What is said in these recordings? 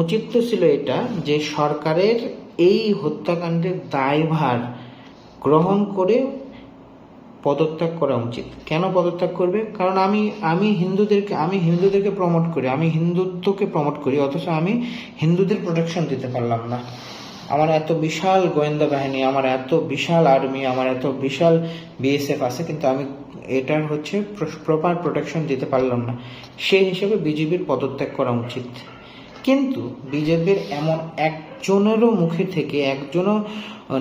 উচিত ছিল এটা যে সরকারের এই হত্যাকাণ্ডের দায়ভার গ্রহণ করে পদত্যাগ করা উচিত। কেন পদত্যাগ করবে? কারণ আমি আমি হিন্দুদেরকে আমি হিন্দুদেরকে প্রমোট করি, আমি হিন্দুত্বকে প্রমোট করি, অথচ আমি হিন্দুদের প্রোটেকশন দিতে পারলাম না। আমার এত বিশাল গোয়েন্দা বাহিনী, আমার এত বিশাল আর্মি আমার এত বিশাল বিএসএফ আছে, কিন্তু আমি এটার হচ্ছে প্রপার প্রোটেকশন দিতে পারলাম না। সেই হিসেবে বিজেপির পদত্যাগ করা উচিত। কিন্তু বিজেপির এমন একজনেরও মুখে থেকে, একজনও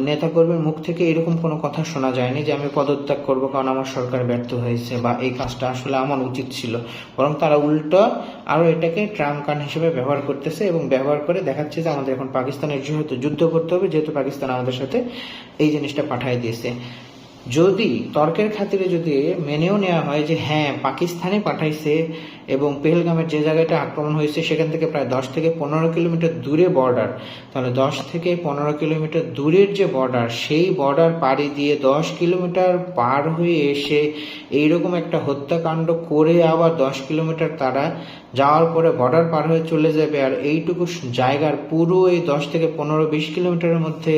নেতাকর্মীর মুখ থেকে এরকম কোনো কথা শোনা যায়নি যে আমি পদত্যাগ করব কারণ আমার সরকার ব্যর্থ হয়েছে বা এই কাজটা আসলে আমার উচিত ছিল। বরং তারা উল্টো আরও এটাকে ট্রাম কার্ড হিসেবে ব্যবহার করতেছে এবং ব্যবহার করে দেখাচ্ছে যে আমাদের এখন পাকিস্তানের যেহেতু যুদ্ধ করতে হবে, যেহেতু পাকিস্তান আমাদের সাথে এই জিনিসটা পাঠিয়ে দিয়েছে। যদি তর্কের খাতিরে যদি মেনেও নেওয়া হয় যে হ্যাঁ পাকিস্তানে পাঠাইছে এবং পেহেলগামের যে জায়গাটা আক্রমণ হয়েছে সেখান থেকে প্রায় দশ থেকে পনেরো কিলোমিটার দূরে বর্ডার তাহলে দশ থেকে পনেরো কিলোমিটার দূরের যে বর্ডার সেই বর্ডার পাড়ি দিয়ে দশ কিলোমিটার পার হয়ে এসে এইরকম একটা হত্যাকাণ্ড করে আবার দশ কিলোমিটার তারা যাওয়ার পরে বর্ডার পার হয়ে চলে যাবে। আর এইটুকু জায়গার পুরো এই দশ থেকে পনেরো, বিশ কিলোমিটারের মধ্যে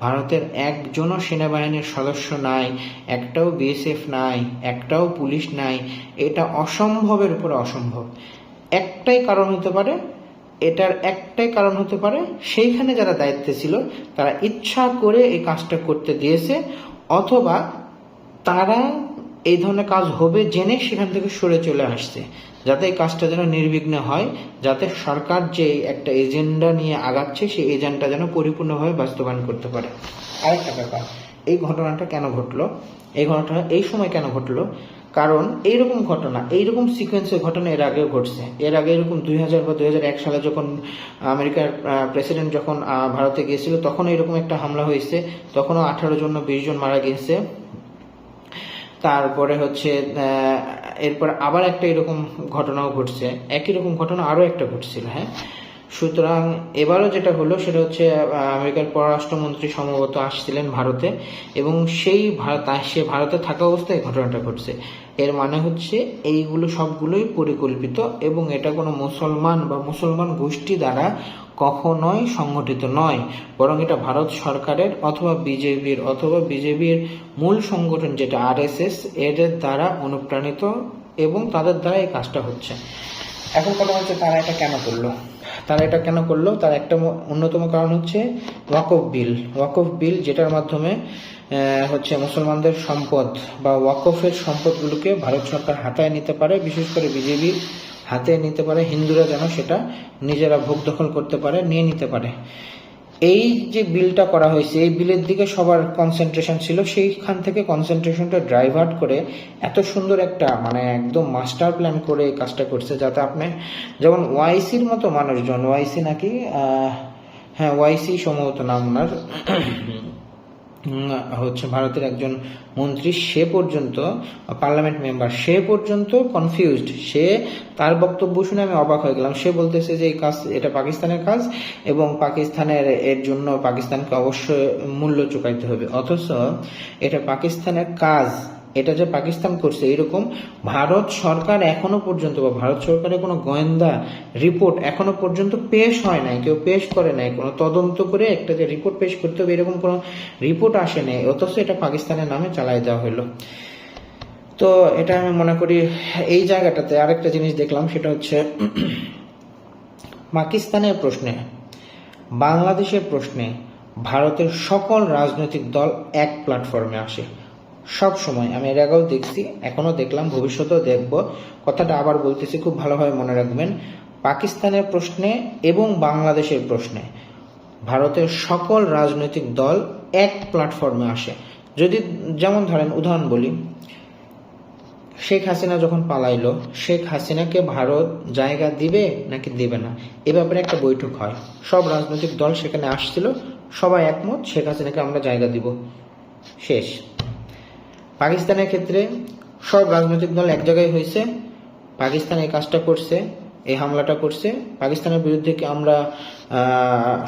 ভারতের একজনও সেনাবাহিনীর সদস্য নাই, একটাও বিএসএফ নাই, একটাও পুলিশ নাই। এটা অসম্ভবের উপরে অসম্ভব। একটাই কারণ হতে পারে, এটার একটাই কারণ হতে পারে, সেইখানে যারা দায়িত্বে ছিল, তারা ইচ্ছা করে এই কাজটা করতে দিয়েছে, অথবা তারা এই ধরনের কাজ হবে জেনে সেখান থেকে সরে চলে আসছে, যাতে এই কাজটা যেন নির্বিঘ্ন হয়, যাতে সরকার যে একটা এজেন্ডা নিয়ে আগাচ্ছে, সেই এজেন্ডা যেন পরিপূর্ণভাবে বাস্তবায়ন করতে পারে। আরেকটা ব্যাপার, এই ঘটনাটা কেন ঘটলো? এই ঘটনা এই সময় কেন ঘটলো? কারণ এইরকম ঘটনা, এইরকম সিকোয়েন্সের ঘটনা এর আগেও ঘটছে। এর আগে এরকম দুই হাজার বা দুই হাজার এক সালে যখন আমেরিকার প্রেসিডেন্ট যখন ভারতে গিয়েছিল, তখন এরকম একটা হামলা হয়েছে। তখনও আঠারো জন বিশ জন মারা গিয়েছে। তারপরে হচ্ছে এরপর আবার একটা এরকম ঘটনাও ঘটছে। একই রকম ঘটনা আরও একটা ঘটছিল হ্যাঁ? সুতরাং এবারও যেটা হলো সেটা হচ্ছে আমেরিকার পররাষ্ট্রমন্ত্রী সম্ভবত আসছিলেন ভারতে এবং সেই ভারত সে ভারতে থাকা অবস্থায় ঘটনাটা ঘটছে। এর মানে হচ্ছে এইগুলো সবগুলোই পরিকল্পিত এবং এটা কোনো মুসলমান বা মুসলমান গোষ্ঠী দ্বারা কখনোই সংগঠিত নয়। বরং এটা ভারত সরকারের অথবা বিজেপির অথবা বিজেপির মূল সংগঠন যেটা আরএসএস এদের দ্বারা অনুপ্রাণিত এবং তাদের দ্বারা এই কাজটা হচ্ছে। এখন কথা হচ্ছে তারা এটা কেন করল? তারা এটা কেন করল? তার একটা অন্যতম কারণ হচ্ছে ওয়াকফ বিল। ওয়াকফ বিল যেটার মাধ্যমে হচ্ছে মুসলমানদের সম্পদ বা ওয়াকফের সম্পদগুলোকে ভারত সরকার হাতায় নিতে পারে, বিশেষ করে বিজেপি হাতে নিতে পারে। হিন্দুরা যেন সেটা নিজেরা ভোগ দখল করতে পারে, নিয়ে নিতে পারে। এই যে বিলটা করা হয়েছে, এই বিলের দিকে সবার কনসেন্ট্রেশন ছিল। সেইখান থেকে কনসেন্ট্রেশনটা ড্রাইভার্ট করে এত সুন্দর একটা মানে একদম মাস্টার প্ল্যান করে এই কাজটা করছে, যাতে আপনি যেমন ওয়াইসির মতো মানুষজন ওয়াইসি নাকি হ্যাঁ ওয়াইসি সম্ভবত নাম ওনার। হচ্ছে ভারতের একজন মন্ত্রী, সে পর্যন্ত, পার্লামেন্ট মেম্বার, সে পর্যন্ত কনফিউজড সে তার বক্তব্য শুনে আমি অবাক হয়ে গেলাম। সে বলতেছে যে এই কাজ, এটা পাকিস্তানের কাজ এবং পাকিস্তানের, এর জন্য পাকিস্তানকে অবশ্যই মূল্য চুকাইতে হবে। অথচ এটা পাকিস্তানের কাজ। এটা যে পাকিস্তান করছে এরকম ভারত সরকার এখনও পর্যন্ত বা ভারত সরকারের কোনো গোয়েন্দা রিপোর্ট এখনও পর্যন্ত পেশ হয় নাই, কেউ পেশ করে নাই, কোনো তদন্ত করে একটা যে রিপোর্ট পেশ করতে হবে এরকম কোনো রিপোর্ট আসে নাই, অথচ এটা পাকিস্তানের নামে চালাই দেওয়া হলো। তো এটা আমি মনে করি এই জায়গাটাতে আরেকটা জিনিস দেখলাম, সেটা হচ্ছে পাকিস্তানের প্রশ্নে, বাংলাদেশের প্রশ্নে ভারতের সকল রাজনৈতিক দল এক প্ল্যাটফর্মে আসে। সব সময়। আমি এর আগেও দেখছি এখনও দেখলাম, ভবিষ্যতেও দেখব। কথাটা আবার বলতেছি, খুব ভালোভাবে মনে রাখবেন। পাকিস্তানের প্রশ্নে এবং বাংলাদেশের প্রশ্নে ভারতের সকল রাজনৈতিক দল এক প্ল্যাটফর্মে আসে। যদি যেমন ধরেন, উদাহরণ বলি, শেখ হাসিনা যখন পালাইলো, শেখ হাসিনাকে ভারত জায়গা দিবে নাকি দিবে না? এ ব্যাপারে একটা বৈঠক হয়। সব রাজনৈতিক দল সেখানে আসছিল, সবাই একমত, শেখ হাসিনাকে আমরা জায়গা দিব। শেষ। পাকিস্তানের ক্ষেত্রে সব রাজনৈতিক দল এক জায়গায় হয়েছে। পাকিস্তান এই কাজটা করছে, এই হামলাটা করছে। পাকিস্তানের বিরুদ্ধে কি আমরা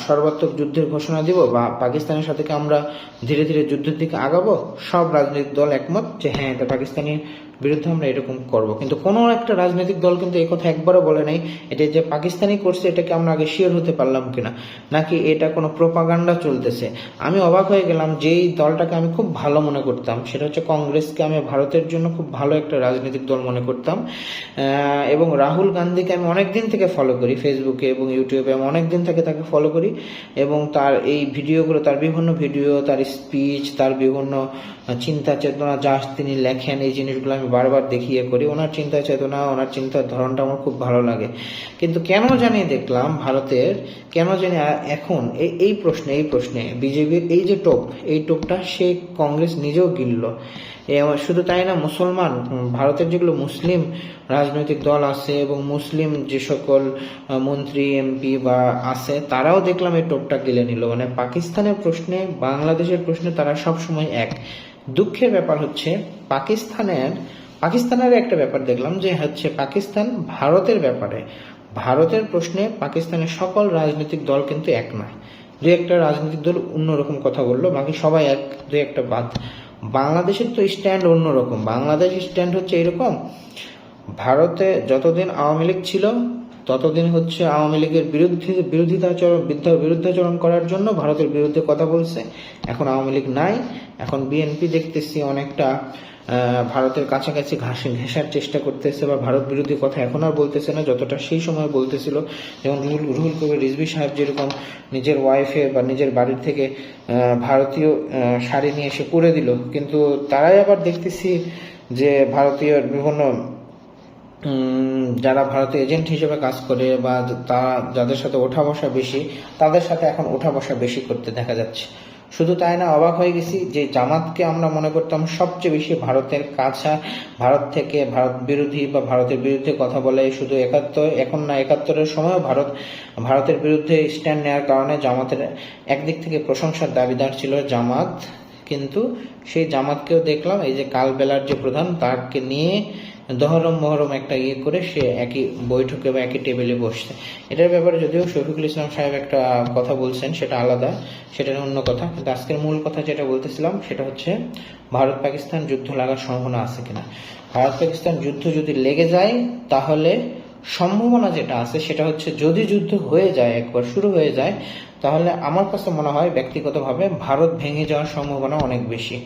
সর্বাত্মক যুদ্ধের ঘোষণা দিব বা পাকিস্তানের সাথে কি আমরা ধীরে ধীরে যুদ্ধের দিকে আগাবো? সব রাজনৈতিক দল একমত যে হ্যাঁ এটা পাকিস্তানি বিরুদ্ধে আমরা এরকম করব। কিন্তু কোনো একটা রাজনৈতিক দল কিন্তু এই কথা একবারও বলে নাই, এটা যে পাকিস্তানি করছে, এটাকে আমরা আগে শিওর হতে পারলাম কিনা, নাকি এটা কোনো প্রোপাগান্ডা চলতেছে? আমি অবাক হয়ে গেলাম যেই দলটাকে আমি খুব ভালো মনে করতাম, সেটা হচ্ছে কংগ্রেসকে আমি ভারতের জন্য খুব ভালো একটা রাজনৈতিক দল মনে করতাম এবং রাহুল গান্ধীকে আমি অনেক দিন থেকে ফলো করি ফেসবুকে এবং ইউটিউবে আমি অনেক দিন থেকে তাকে ফলো করি, এবং তার এই ভিডিওগুলো, তার বিভিন্ন ভিডিও তার স্পিচ তার বিভিন্ন চিন্তা চেতনা যা তিনি লেখেন, এই জিনিসগুলো আমি বারবার দেখি দেখিয়ে করি। ওনার চিন্তা চেতনা, ওনার চিন্তার ধরনটা আমার খুব ভালো লাগে। কিন্তু কেন জানি দেখলাম ভারতের, কেন জানি এখন এই এই প্রশ্নে এই প্রশ্নে বিজেপির এই যে টোপ, এই টোপটা সে কংগ্রেস নিজেও গিলল। শুধু তাই না, মুসলমান ভারতের যেগুলো মুসলিম রাজনৈতিক দল আছে এবং মুসলিম যে সকল মন্ত্রী এমপি বা আছে, তারাও দেখলাম এই টোপটা গিলে নিল। মানে পাকিস্তানের প্রশ্নে, বাংলাদেশের প্রশ্নে তারা সব সময় এক। দুঃখের ব্যাপার হচ্ছে পাকিস্তানের পাকিস্তানের একটা ব্যাপার দেখলাম যে হচ্ছে পাকিস্তান ভারতের ব্যাপারে, ভারতের প্রশ্নে পাকিস্তানের সকল রাজনৈতিক দল কিন্তু এক নয়। দু একটা রাজনৈতিক দল অন্যরকম কথা বলল, বাকি সবাই এক দু একটা বাদ। বাংলাদেশের তো স্ট্যান্ড অন্যরকম। বাংলাদেশ স্ট্যান্ড হচ্ছে এরকম, ভারতে যতদিন আওয়ামী লীগ ছিল ততদিন হচ্ছে আওয়ামী লীগের বিরুদ্ধে বিরোধিতাচরণ বিরুদ্ধাচরণ করার জন্য ভারতের বিরুদ্ধে কথা বলছে। এখন আওয়ামী লীগ নাই। এখন বিএনপি দেখতেছি অনেকটা ভারতের কাছাকাছি ঘাসে ঘেঁষার চেষ্টা করতেছে বা ভারত বিরোধী কথা এখন আর বলতেছে না, যতটা সেই সময় বলতেছিল। যেমন রুহুল রুহুল কবির, রিজভি সাহেব যেরকম নিজের ওয়াইফে বা নিজের বাড়ির থেকে ভারতীয় শাড়ি নিয়ে এসে পরে দিল। কিন্তু তারাই আবার দেখতেছি যে ভারতীয় বিভিন্ন যারা ভারতে এজেন্ট হিসেবে কাজ করে বা তারা যাদের সাথে ওঠা বসা বেশি, তাদের সাথে এখন ওঠা বসা বেশি করতে দেখা যাচ্ছে। শুধু তাই না, অবাক হয়ে গেছি যে জামাতকে আমরা মনে করতাম সবচেয়ে বেশি ভারতের কাছা, ভারত থেকে ভারত বিরোধী বা ভারতের বিরুদ্ধে কথা বলে শুধু একাত্তর, এখন না একাত্তরের সময় ভারত, ভারতের বিরুদ্ধে স্ট্যান্ড নেওয়ার কারণে জামাতের একদিক থেকে প্রশংসার দাবিদার ছিল জামাত। কিন্তু সেই জামাতকেও দেখলাম, এই যে কালবেলার যে প্রধান, তাকে নিয়ে দহরম মহরম একটা ইয়ে করে সে একই বৈঠকে বা একই টেবিলে বসছে। এটার ব্যাপারে যদিও শফিকুল ইসলাম সাহেব একটা কথা বলছেন, সেটা আলাদা, সেটা অন্য কথা। কিন্তু আজকের মূল কথা যেটা বলতেছিলাম, সেটা হচ্ছে ভারত পাকিস্তান যুদ্ধ লাগার সম্ভাবনা আছে কিনা। ভারত পাকিস্তান যুদ্ধ যদি লেগে যায়, তাহলে সম্ভাবনা যেটা আছে, সেটা হচ্ছে যদি যুদ্ধ হয়ে যায়, একবার শুরু হয়ে যায়, তাহলে আমার কাছে মনে হয় ব্যক্তিগতভাবে ভারত ভেঙে যাওয়ার সম্ভাবনা অনেক বেশি।